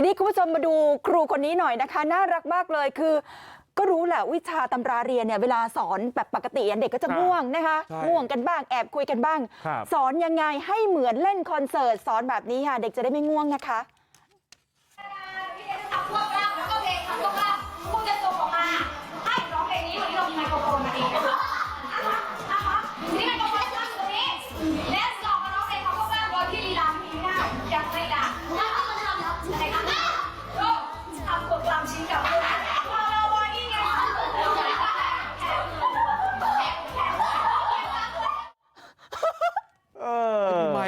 ทีนี้คุณผู้ชมมาดูครูคนนี้หน่อยนะคะน่ารักมากเลยคือก็รู้แหละวิชาตำราเรียนเนี่ยเวลาสอนแบบปกติอะเด็กก็จะครับง่วงนะคะใช่ง่วงกันบ้างแอบคุยกันบ้างครับสอนยังไงให้เหมือนเล่นคอนเสิร์ตสอนแบบนี้ค่ะเด็กจะได้ไม่ง่วงนะคะ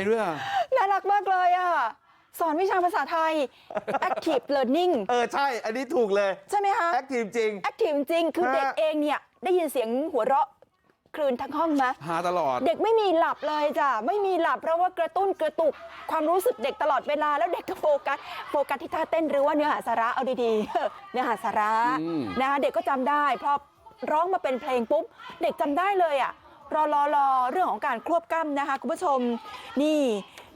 อมีไม้ด้วยอะน่ารักมากเลยอะสอนวิชาภาษาไทย active learning เออใช่ อันนี้ถูกเลย ใช่ไหมคะแอคทีฟจริง active จริงๆคือฮะเด็กเองเนี่ย ได้ยินเสียงหัวเราะคลืนทั้งห้องไหมหาตลอด เด็กไม่มีหลับเลยจ้ะ ไม่มีหลับเพราะว่ากระตุ้นกระตุก ความรู้สึกเด็กตลอดเวลา แล้วเด็กก็โฟกัส โฟกัสที่ท่าเต้นหรือว่าเนื้อหาสาระ เอาดีๆ เนื้อหาสาระอืมนะคะเด็กก็จำได้พอร้องมาเป็นเพลงปุ๊บ เด็กจำได้เลยอะรอรอรอเรื่องของการควบกล้ำนะคะคุณผู้ชม นี่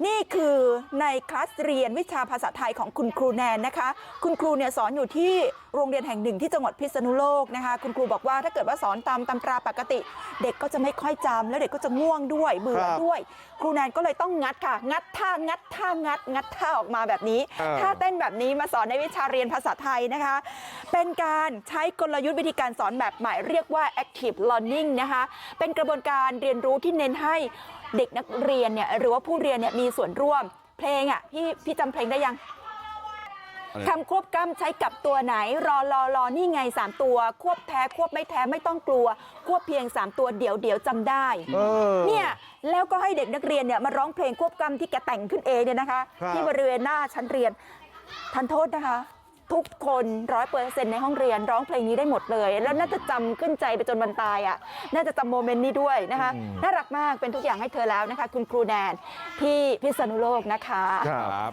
นี่คือในคลาสเรียนวิชาภาษาไทยของคุณครูแนนนะคะ คุณครูเนี่ยสอนอยู่ที่โรงเรียนแห่งหนึ่งที่จังหวัดพิษณุโลกนะคะ คุณครูบอกว่าถ้าเกิดว่าสอนตามตำราปกติ เด็กก็จะไม่ค่อยจำแล้วเด็กก็จะง่วงด้วยเบื่อด้วย ครูแนนก็เลยต้องงัดค่ะ งัดท่างัดท่างัด งัดท่าออกมาแบบนี้ท่าเต้นแบบนี้มาสอนในวิชาเรียนภาษาไทยนะคะ เป็นการใช้กลยุทธ์วิธีการสอนแบบใหม่เรียกว่า active learning นะคะเป็นกระบวนการเรียนรู้ที่เน้นให้เด็กนักเรียนเนี่ยหรือว่าผู้เรียนเนี่ยมีส่วนร่วมเพลงอะพี่พี่จำเพลงได้ยังอะไรคำควบกล้ำใช้กับตัวไหน รอรอรอนี่ไง 3 ตัว ควบแท้ ควบไม่แท้ไม่ต้องกลัว ควบเพียง 3 ตัวเดี๋ยวเดี๋ยวจำได้เออเนี่ยแล้วก็ให้เด็กนักเรียนเนี่ยมาร้องเพลงควบกล้ำที่แกแต่งขึ้นเองเนี่ยนะคะครับที่บริเวณหน้าชั้นเรียนทันโทษนะคะ ทุกคนร้อยเปอร์เซ็นต์ในห้องเรียนร้องเพลงนี้ได้หมดเลยแล้วน่าจะจำขึ้นใจไปจนวันตายอะน่าจะจำโมเมนต์นี้ด้วยนะคะน่ารักมากเป็นทุกอย่างให้เธอแล้วนะคะคุณครูแนนที่พิษณุโลกนะคะครับ